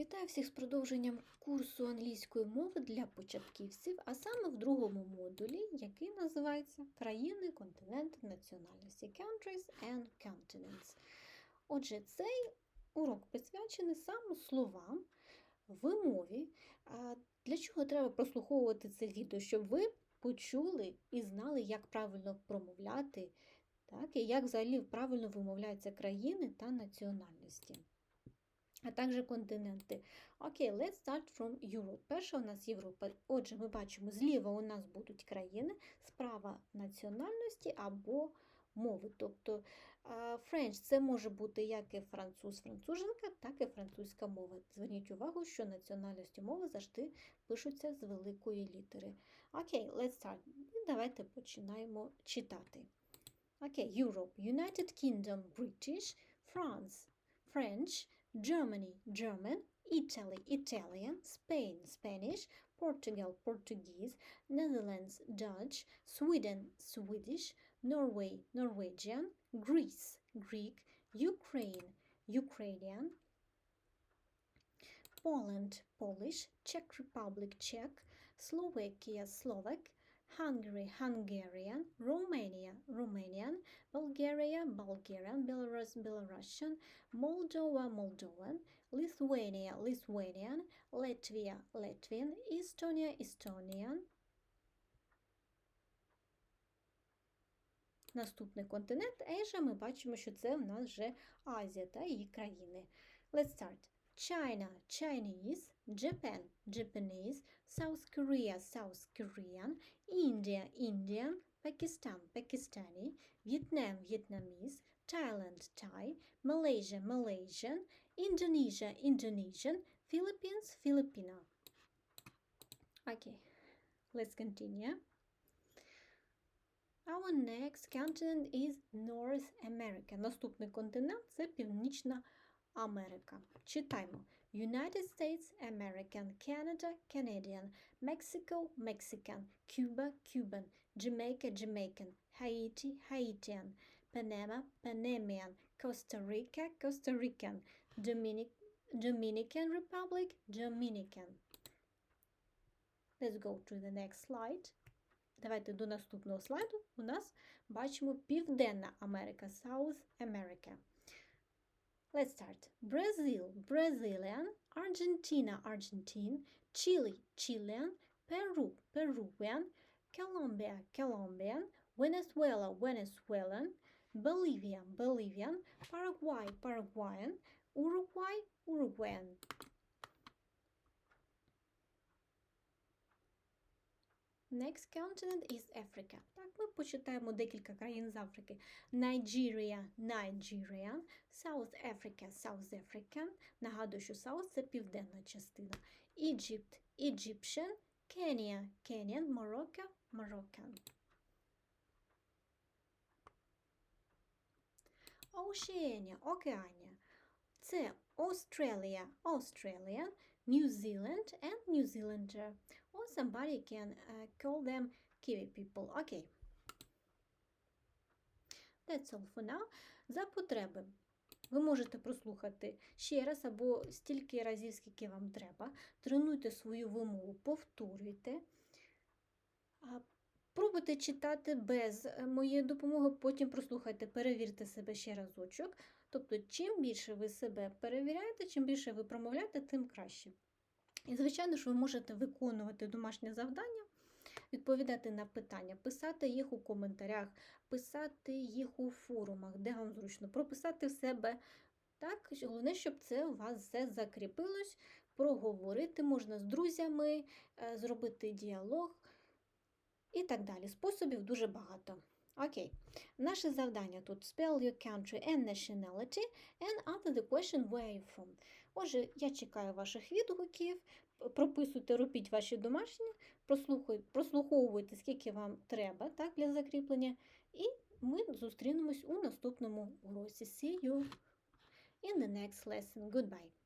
Вітаю всіх з продовженням курсу англійської мови для початківців, а саме в другому модулі, який називається Країни, континенти, національності Countries and Continents. Отже, цей урок присвячений саме словам в мові. Для чого треба прослуховувати це відео? Щоб ви почули і знали, як правильно промовляти, так, і як взагалі правильно вимовляються країни та національності а також континенти. Окей, let's start from Europe. Перша у нас Європа. Отже, ми бачимо, зліва у нас будуть країни, справа національності або мови. Тобто French це може бути як і француз, француженка, так і французька мова. Зверніть увагу, що національності мови завжди пишуться з великої літери. Окей, let's start. І давайте починаємо читати. Окей, Europe, United Kingdom, British, France, French, Germany, German, Italy, Italian, Spain, Spanish, Portugal, Portuguese, Netherlands, Dutch, Sweden, Swedish, Norway, Norwegian, Greece, Greek, Ukraine, Ukrainian, Poland, Polish, Czech Republic, Czech, Slovakia, Slovak, Hungary, Hungarian, Romania, Romanian, Bulgaria, Bulgarian, Belarus, Belarusian, Moldova, Moldovan, Lithuania, Lithuanian, Latvia, Latvian, Estonia, Estonian. Наступний континент Asia, ми бачимо, що це в нас вже Азія та її країни. Let's start. China, Chinese, Japan, Japanese, South Korea, South Korean, India, Indian, Pakistan, Pakistani, Vietnam, Vietnamese, Thailand, Thai, Malaysia, Malaysian, Indonesia, Indonesian, Philippines, Filipino. Okay, let's continue. Our next continent is North America. Наступний континент це Північна Америка. Читаємо. United States, American, Canada, Canadian, Mexico, Mexican, Cuba, Cuban, Jamaica, Jamaican, Haiti, Haitian, Panama, Panamanian, Costa Rica, Costa Rican, Dominic, Dominican Republic, Dominican. Let's go to the next slide. Давайте до наступного слайду. У нас бачимо Південна Америка, South America. Let's start. Brazil, Brazilian, Argentina, Argentine, Chile, Chilean, Peru, Peruvian, Colombia, Colombian, Venezuela, Venezuelan, Bolivia, Bolivian, Paraguay, Paraguayan, Uruguay, Uruguayan. Next continent is Africa Так, ми почитаємо декілька країн з Африки. Nigeria, Nigerian, South Africa, South African. Нагадую, що South – це південна частина. Egypt, Egyptian, Kenya, Kenyan, Morocco, Moroccan. Oceania, Океанія. Це Australia, Australian, New Zealand and New Zealander. Or somebody can uh, call them Kiwi people. Okay. That's all. За потреби. Ви можете прослухати ще раз або стільки разів, скільки вам треба. Тренуйте свою вимову, повторюйте. Пробуйте читати без е, моєї допомоги, потім прослухайте, перевірте себе ще разочок. Тобто, чим більше ви себе перевіряєте, чим більше ви промовляєте, тим краще. І, звичайно ж, ви можете виконувати домашнє завдання, відповідати на питання, писати їх у коментарях, писати їх у форумах, де вам зручно, прописати в себе. Так, Головне, щоб це у вас все закріпилось, проговорити можна з друзями, е, зробити діалог і так далі. Способів дуже багато. Окей, наше завдання тут spell your country and nationality and answer the question where you from. Отже, я чекаю ваших відгуків, прописуйте, робіть ваші домашні, прослуховуйте, скільки вам треба так, для закріплення, і ми зустрінемось у наступному уроці. See you in the next lesson. Goodbye.